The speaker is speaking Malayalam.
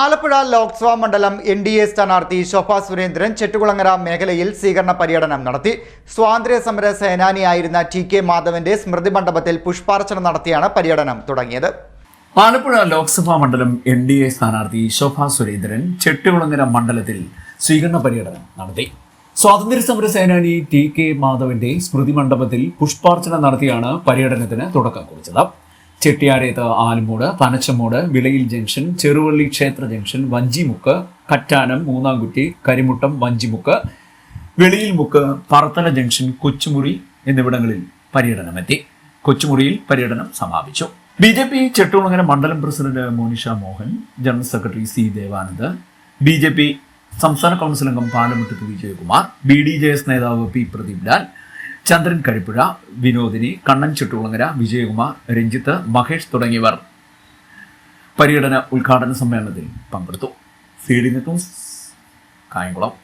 ആലപ്പുഴ ലോക്സഭാ മണ്ഡലം എൻ ഡി എ സ്ഥാനാർത്ഥി ശോഭ സുരേന്ദ്രൻ ചെട്ടുകുളങ്ങര മേഖലയിൽ സ്വീകരണ പര്യടനം നടത്തി. സ്വാതന്ത്ര്യ സമര സേനാനിയായിരുന്ന ടി കെ മാധവന്റെ സ്മൃതി മണ്ഡപത്തിൽ പുഷ്പാർച്ചന നടത്തിയാണ് പര്യടനം തുടങ്ങിയത്. ആലപ്പുഴ ലോക്സഭാ മണ്ഡലം എൻ ഡി എ സ്ഥാനാർത്ഥി ശോഭ സുരേന്ദ്രൻ ചെട്ടുകുളങ്ങര മണ്ഡലത്തിൽ സ്വീകരണ പര്യടനം നടത്തി. സ്വാതന്ത്ര്യ സമര സേനാനി ടി കെ മാധവന്റെ സ്മൃതി മണ്ഡപത്തിൽ പുഷ്പാർച്ചന നടത്തിയാണ് പര്യടനത്തിന് തുടക്കം കുറിച്ചത്. ചെട്ടിയാരേത്ത് ആലുമൂട് പനച്ചമൂട് വിളയിൽ ജംഗ്ഷൻ ചെറുവള്ളി ക്ഷേത്ര ജംഗ്ഷൻ വഞ്ചിമുക്ക് കറ്റാനം മൂന്നാംകുറ്റി കരിമുട്ടം വഞ്ചിമുക്ക് വെളിയിൽ മുക്ക് പറത്തല ജംഗ്ഷൻ കൊച്ചുമുറി എന്നിവിടങ്ങളിൽ പര്യടനമെത്തി. കൊച്ചുമുറിയിൽ പര്യടനം സമാപിച്ചു. ബി ജെ പി ചെട്ടുകുളങ്ങര മണ്ഡലം president Monisha Mohan general secretary C Devanand B J P സംസ്ഥാന കൗൺസിൽ അംഗം Palamuttathu Vijayakumar B D J S നേതാവ് പി പ്രദീപ് ലാൽ ചന്ദ്രൻ കഴിപ്പുഴ വിനോദിനി കണ്ണൻ ചുട്ടുകുളങ്ങര വിജയകുമാർ രഞ്ജിത്ത് മഹേഷ് തുടങ്ങിയവർ പര്യടന ഉദ്ഘാടന സമ്മേളനത്തിൽ പങ്കെടുത്തു. ന്യൂസ് കായംകുളം.